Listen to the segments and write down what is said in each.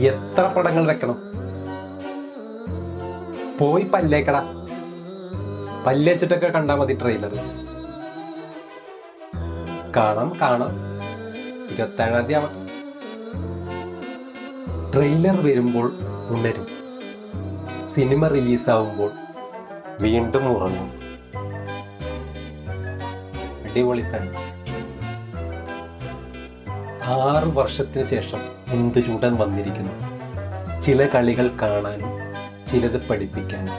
എത്ര പടങ്ങൾ വെക്കണം? പോയി പല്ലേക്കടാ. പല്ലേച്ചിട്ടൊക്കെ കണ്ടാൽ മതി ട്രെയിലർ കാണാം കാണാം. ഇരുപത്തേഴാം തീയതി ആവാം ട്രെയിലർ വരുമ്പോൾ ഉണരും. സിനിമ റിലീസാവുമ്പോൾ വീണ്ടും ഉറങ്ങും. അടിപൊളി ഫ്രണ്ട്സ് ആറ് വർഷത്തിന് ശേഷം എന്ത് ചൂടൻ വന്നിരിക്കുന്നു? ചില കളികൾ കാണാനും ചിലത് പഠിപ്പിക്കാനും.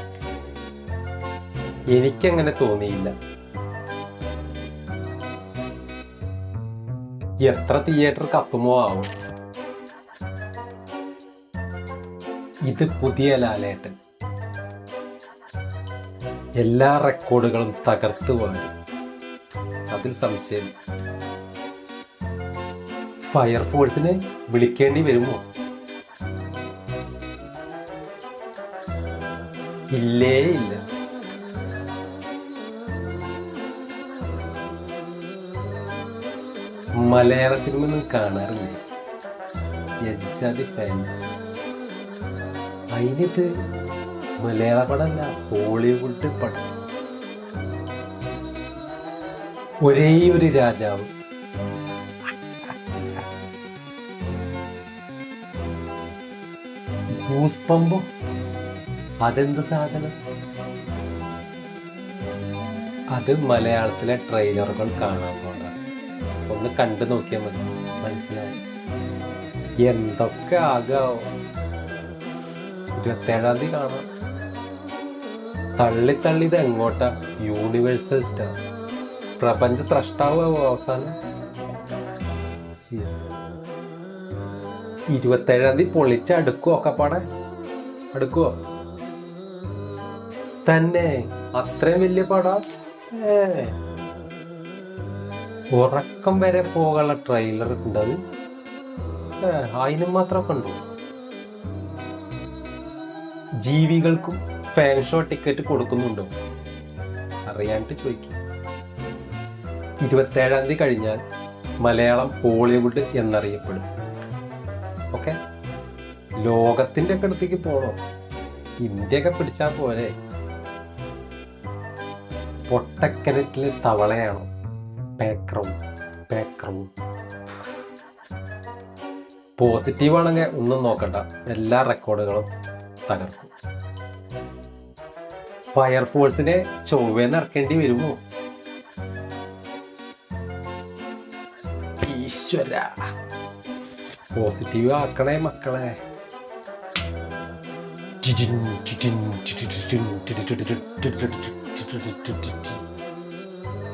എനിക്കങ്ങനെ തോന്നിയില്ല. എത്ര തിയേറ്റർ കപ്പുമോ ആവും ഇത് പുതിയ ലാലേട്ടൻ. എല്ലാ റെക്കോർഡുകളും തകർത്തു വാങ്ങി അതിൽ സംശയം ഫയർഫോഴ്സിനെ വിളിക്കേണ്ടി വരുമോ? ഇല്ലേ ഇല്ല. മലയാള സിനിമ ഒന്നും കാണാറില്ലേ ഫാൻസ്. അതിനിത് മലയാള പടമല്ല ഹോളിവുഡ് പടം. ഒരേ ഒരു രാജാവ്. ഗൂസ്പമ്പോ. അതെന്ത് സാധനം? അത് മലയാളത്തിലെ ട്രെയിലറുകൾ കാണാൻ പോണ്ട. ഒന്ന് കണ്ടു നോക്കിയാൽ മതി. മനസ്സിലാവും എന്തൊക്കെ ആകാവോ? ഇരുപത്തേഴാം തീയതി കാണാം. തള്ളി തള്ളി ഇത് എങ്ങോട്ടാ? Universal star. പ്രപഞ്ച സ്രഷ്ടാവോ അവസാനം? ഇരുപത്തേഴാം തീയതി പൊളിച്ച് അടുക്കുവോ ഒക്കെ പാടെ അടുക്കുവോ? തന്നെ. അത്രയും വലിയ പടാ. ഉറക്കം വരെ പോകാനുള്ള ട്രെയിലർ ഉണ്ട് അത്. അതിനും മാത്രം ഉണ്ടോ? ജീവികൾക്കും ഫാൻ ഷോ ടിക്കറ്റ് കൊടുക്കുന്നുണ്ടോ? അറിയാണ്ട് ചോദിക്കും. ഇരുപത്തേഴാം തീയതി കഴിഞ്ഞാൽ മലയാളം ഹോളിവുഡ് എന്നറിയപ്പെടും. ഓക്കെ. ലോകത്തിന്റെ ഒക്കെ അടുത്തേക്ക് പോകണോ ഇന്ത്യയൊക്കെ പിടിച്ചാൽ പോലെ പൊട്ടക്കരറ്റിൽ തവളയാണോ? പേക്രം പേക്രം. പോസിറ്റീവ് ആണെങ്കിൽ ഒന്നും നോക്കണ്ട. എല്ലാ റെക്കോർഡുകളും തകർക്കും. ഫയർഫോഴ്സിനെ ചൊവ്വേന്ന് ഇറക്കേണ്ടി വരുമോ? ഈശ്വര. പോസിറ്റീവ് ആക്കണേ മക്കളെ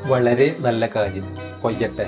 വളരെ നല്ല കാര്യം കൊയ്യട്ടെ